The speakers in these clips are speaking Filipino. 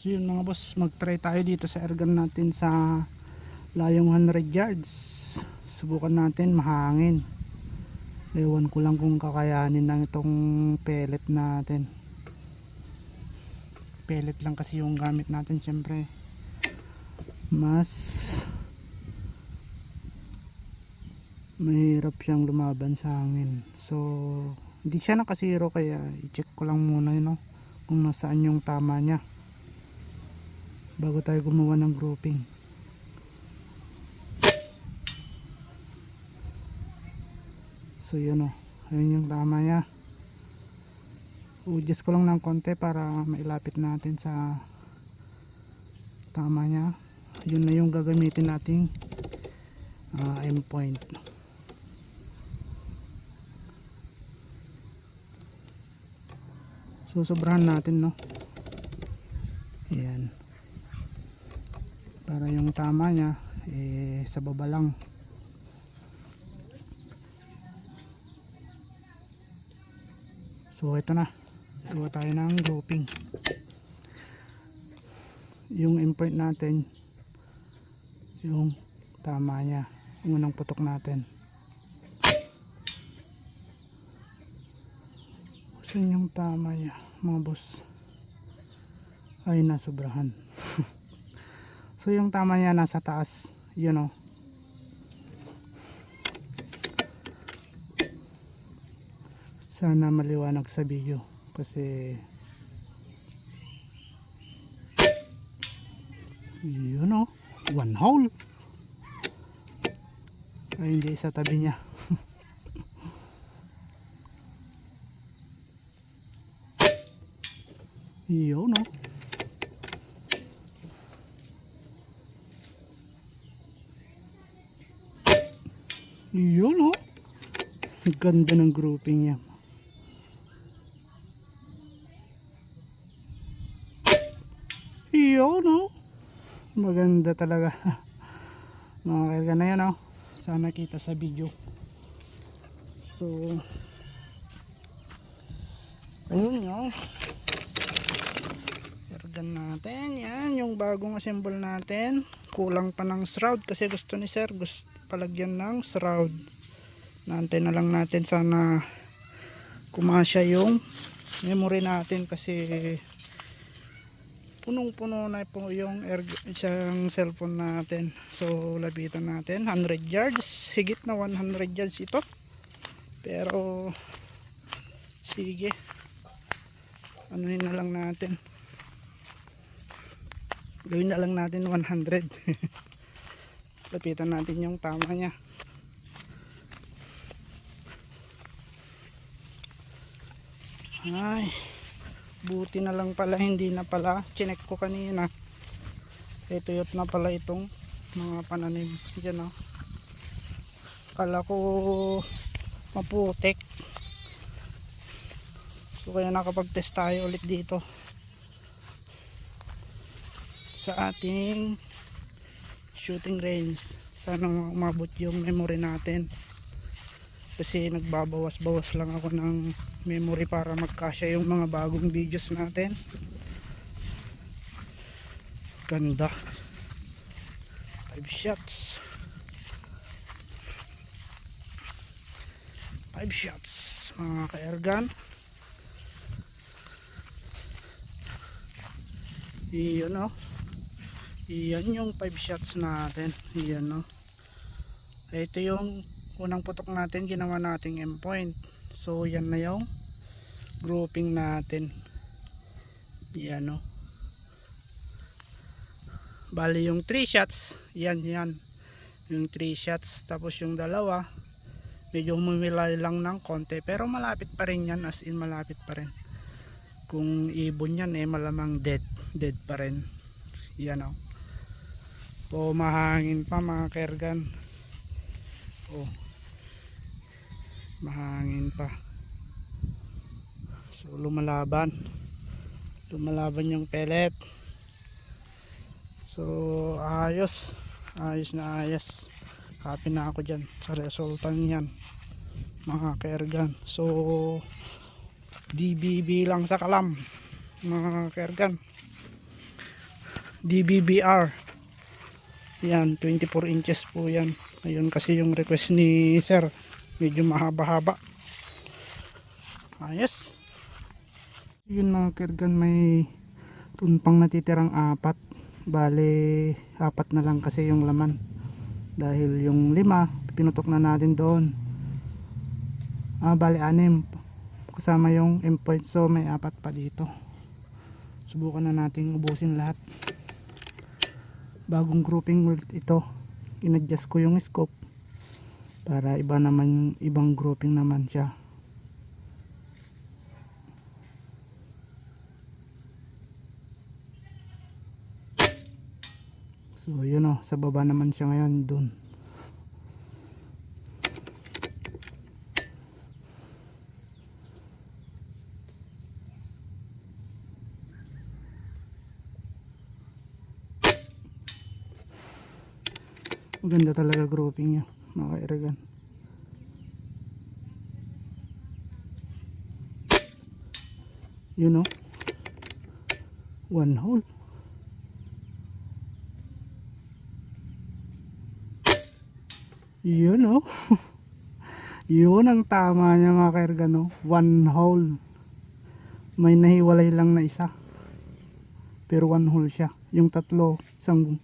So yun mga boss, mag-try tayo dito sa airgun natin sa layong 100 yards. Subukan natin mahangin. Ewan ko lang kung kakayanin ng itong pellet natin. Pellet lang kasi yung gamit natin syempre. Mas mahirap siyang lumaban sa hangin. So hindi siya nakasiro kaya i-check ko lang muna yun no, kung nasaan yung tama niya bago tayo gumawa ng grouping. So yun o ayun yung tama niya. Udjust ko lang ng konti para mailapit natin sa tama niya. Yun na yung gagamitin nating uh, M point. So sobrahan natin no ayan para yung tama niya. Eh, sa baba lang. So ito na. Gawa tayo ng grouping. Yung endpoint natin yung tama niya. Yung unang putok natin. Saan yung tama niya mga boss? Ay nasobrahan So yung tama niya nasa taas, you know. Sana maliwanag sa video kasi you know, one hole. Ay hindi sa tabi niya. Yun no. Yun oh. Ganda ng grouping niya. Yun oh. Maganda talaga. Mga kaiga na yan oh. Sana kita sa video. So, ayun yun. Ergan natin. Yan, yung bagong assemble natin. Kulang pa ng shroud kasi gusto ni sir. Gusto palagyan ng shroud. Naantay na lang natin sana kumasya yung memory natin kasi punong-puno na po yung air, isang cellphone natin. So, labitan natin. 100 yards. Higit na 100 yards ito. Pero, sige. Anuhin na lang natin. Gawin na lang natin 100. Lapitan natin yung tama niya. Ay, buti na lang pala hindi na pala. Chinek ko kanina. Yun na pala itong mga pananim. Yan o. Kala ko maputik. So kaya nakapag-test tayo ulit dito sa ating shooting range. Sana umabot yung memory natin. Kasi nagbabawas-bawas lang ako ng memory para magkasya yung mga bagong videos natin. Ganda. 5 shots. 5 shots mga ka-airgun. Yun o Iyan yung 5 shots natin. Iyan no. Ito yung unang putok natin ginawa nating M point. So yan na yung grouping natin. Iyan no. Bali yung 3 shots, yan yan. Yung 3 shots tapos yung dalawa medyo humimilay lang ng konti pero malapit pa rin yan as in malapit pa rin. Kung ibon yan eh malamang dead, dead pa rin. Yan oh o mahangin pa mga kergan. O mahangin pa. So lumalaban. Lumalaban yung pellet. So ayos. Ayos na ayos. Happy na ako dyan sa resulta niyan mga kergan. So DBB lang sa kalam mga kergan. DBBR. Yan, 24 inches po yan. Ayun kasi yung request ni sir. Medyo mahaba-haba. Ayos. Yun mga kergan may run pang natitirang apat. Bale, apat na lang kasi yung laman. Dahil yung lima, pinutok na natin doon. Ah, bale anim. Kasama yung endpoint so may apat pa dito. Subukan na nating ubusin lahat. Bagong grouping ulit ito. Inadjust ko yung scope para iba naman yung ibang grouping naman siya. So yun o, sa baba naman siya ngayon dun. Maganda talaga grouping niya, mga kairagan. You know, one hole. Yun oh. Yun ang tama niya mga kairga no. One hole. May nahiwalay lang na isa. Pero one hole siya. Yung tatlo, isang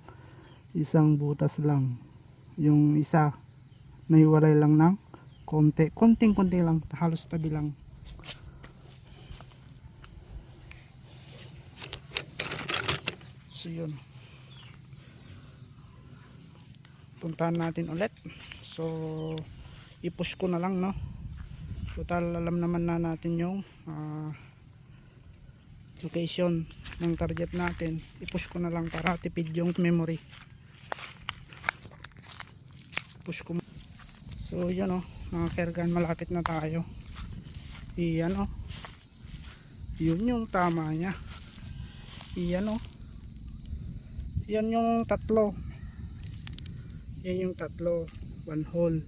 isang butas lang. Yung isa, nahiwalay lang ng konti. Konting-konti lang. Halos tabi lang. So yun. puntahan natin ulit so i-push ko na lang no total alam naman na natin yung ah, location ng target natin i-push ko na lang para tipid yung memory push ko so yan o mga kergan malapit na tayo. Iyan o yun yung tama nya iyan o yan yung tatlo. Yan yung tatlo. One hole.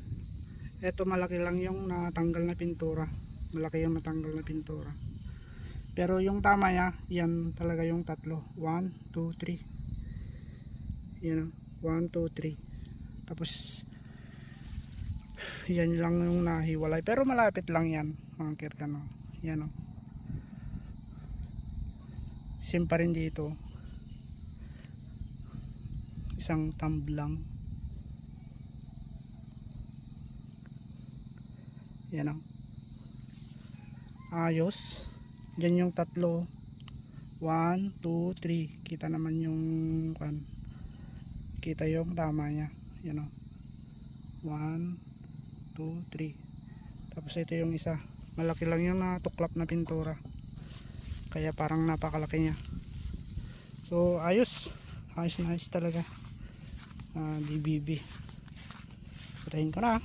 Eto malaki lang yung natanggal na pintura. Malaki yung natanggal na pintura. Pero yung tama niya yan talaga yung tatlo. 1, 2, 3 yan o 1, 2, 3 tapos yan lang yung nahiwalay. Pero malapit lang yan mga kirkan o yan o same pa rin dito. Isang thumb lang yan ang ayos. Dyan yung tatlo. 1, 2, 3 kita naman yung kan kita yung tama nya yan o 1, 2, 3 tapos ito yung isa. Malaki lang yung natuklap na pintura. Kaya parang napakalaki nya so ayos. Ayos na ayos talaga. Ah, DBB patayin ko na